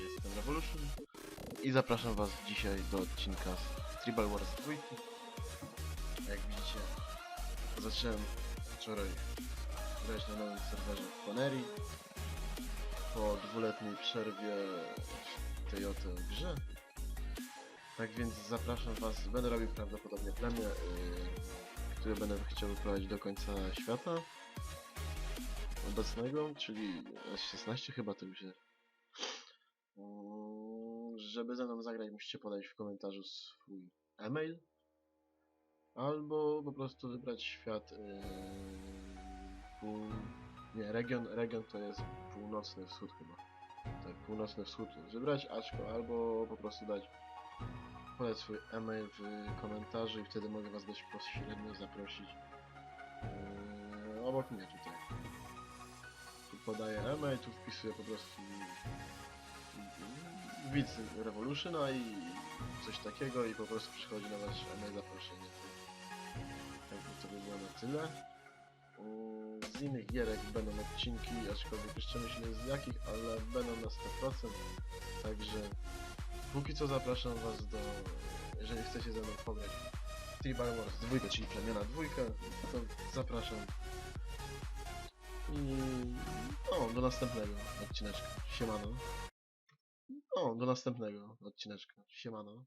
Jestem Revolution i zapraszam was dzisiaj do odcinka z Tribal Wars 2. Jak widzicie, zacząłem wczoraj grać na nowym serwerze w Ponerii po dwuletniej przerwie w tej oto grze. Tak więc zapraszam was, będę robił prawdopodobnie plemię, yy, które będę chciał prowadzić do końca świata obecnego, czyli S16 chyba to już jest. Mm, Żeby ze mną zagrać, musicie podać w komentarzu swój e-mail. Albo po prostu wybrać świat. Yy. Nie, region, region to jest północny wschód chyba. Tak, północny wschód wybrać, aczko, albo po prostu dać podać swój e-mail w komentarzu i wtedy mogę was bezpośrednio zaprosić yy, obok mnie tutaj. Tu podaję e-mail, tu wpisuję po prostu widz Revolutiona i coś takiego i po prostu przychodzi na wasz e-mail zaproszenie. Tak, to by było na tyle. Z innych gierek będą odcinki, aczkolwiek jeszcze myślę z jakich, ale będą na 100%. Także póki co zapraszam was do, jeżeli chcecie ze mną pograć Tribal Wars 2, czyli plemiona dwójkę, to zapraszam. I no, do następnego odcineczka. Siemano. O, do następnego odcineczka. Siemano.